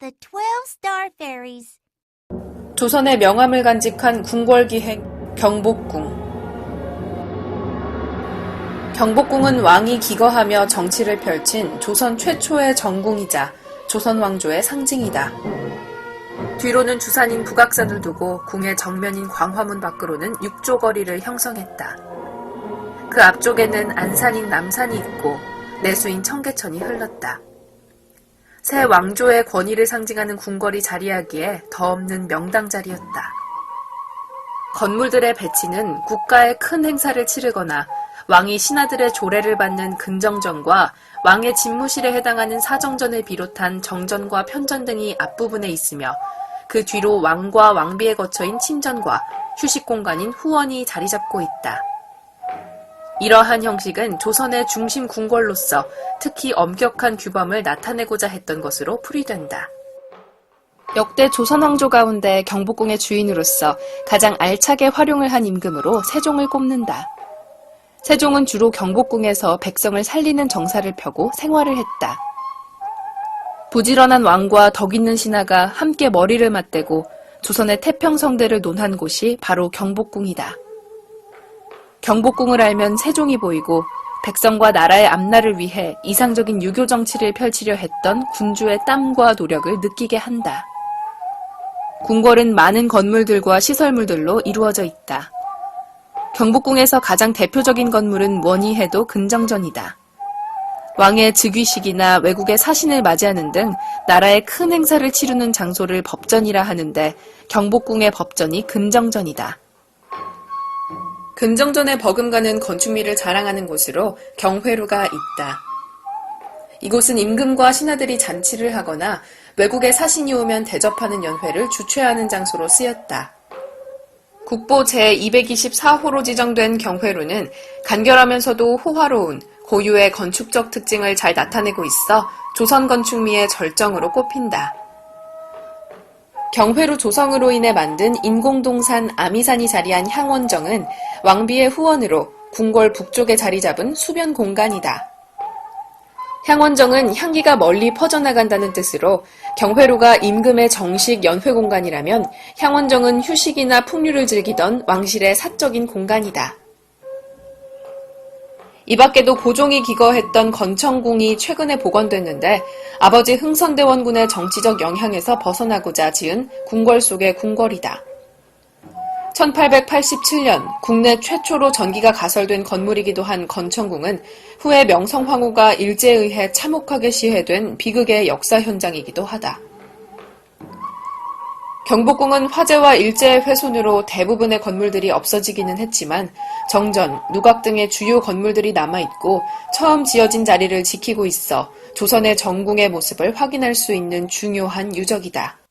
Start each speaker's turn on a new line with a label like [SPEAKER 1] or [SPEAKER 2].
[SPEAKER 1] the 12 star fairies.
[SPEAKER 2] 조선의 명함을 간직한 궁궐기행 경복궁. 경복궁은 왕이 기거하며 정치를 펼친 조선 최초의 정궁이자 조선 왕조의 상징이다. 뒤로는 주산인 북악산을 두고 궁의 정면인 광화문 밖으로는 육조 거리를 형성했다. 그 앞쪽에는 안산인 남산이 있고 내수인 청계천이 흘렀다. 새 왕조의 권위를 상징하는 궁궐이 자리하기에 더 없는 명당 자리였다. 건물들의 배치는 국가의 큰 행사를 치르거나 왕이 신하들의 조례를 받는 근정전과 왕의 집무실에 해당하는 사정전을 비롯한 정전과 편전 등이 앞부분에 있으며 그 뒤로 왕과 왕비에 거쳐인 친전과 휴식 공간인 후원이 자리 잡고 있다. 이러한 형식은 조선의 중심 궁궐로서 특히 엄격한 규범을 나타내고자 했던 것으로 풀이된다. 역대 조선 왕조 가운데 경복궁의 주인으로서 가장 알차게 활용을 한 임금으로 세종을 꼽는다. 세종은 주로 경복궁에서 백성을 살리는 정사를 펴고 생활을 했다. 부지런한 왕과 덕 있는 신하가 함께 머리를 맞대고 조선의 태평성대를 논한 곳이 바로 경복궁이다. 경복궁을 알면 세종이 보이고 백성과 나라의 앞날을 위해 이상적인 유교 정치를 펼치려 했던 군주의 땀과 노력을 느끼게 한다. 궁궐은 많은 건물들과 시설물들로 이루어져 있다. 경복궁에서 가장 대표적인 건물은 뭐니 해도 근정전이다. 왕의 즉위식이나 외국의 사신을 맞이하는 등 나라의 큰 행사를 치르는 장소를 법전이라 하는데 경복궁의 법전이 근정전이다. 근정전에 버금가는 건축미를 자랑하는 곳으로 경회루가 있다. 이곳은 임금과 신하들이 잔치를 하거나 외국의 사신이 오면 대접하는 연회를 주최하는 장소로 쓰였다. 국보 제224호로 지정된 경회루는 간결하면서도 호화로운 고유의 건축적 특징을 잘 나타내고 있어 조선 건축미의 절정으로 꼽힌다. 경회루 조성으로 인해 만든 인공동산 아미산이 자리한 향원정은 왕비의 후원으로 궁궐 북쪽에 자리 잡은 수변 공간이다. 향원정은 향기가 멀리 퍼져나간다는 뜻으로 경회로가 임금의 정식 연회 공간이라면 향원정은 휴식이나 풍류를 즐기던 왕실의 사적인 공간이다. 이 밖에도 고종이 기거했던 건청궁이 최근에 복원됐는데 아버지 흥선대원군의 정치적 영향에서 벗어나고자 지은 궁궐 속의 궁궐이다. 1887년 국내 최초로 전기가 가설된 건물이기도 한 건청궁은 후에 명성황후가 일제에 의해 참혹하게 시해된 비극의 역사 현장이기도 하다. 경복궁은 화재와 일제의 훼손으로 대부분의 건물들이 없어지기는 했지만 정전, 누각 등의 주요 건물들이 남아있고 처음 지어진 자리를 지키고 있어 조선의 정궁의 모습을 확인할 수 있는 중요한 유적이다.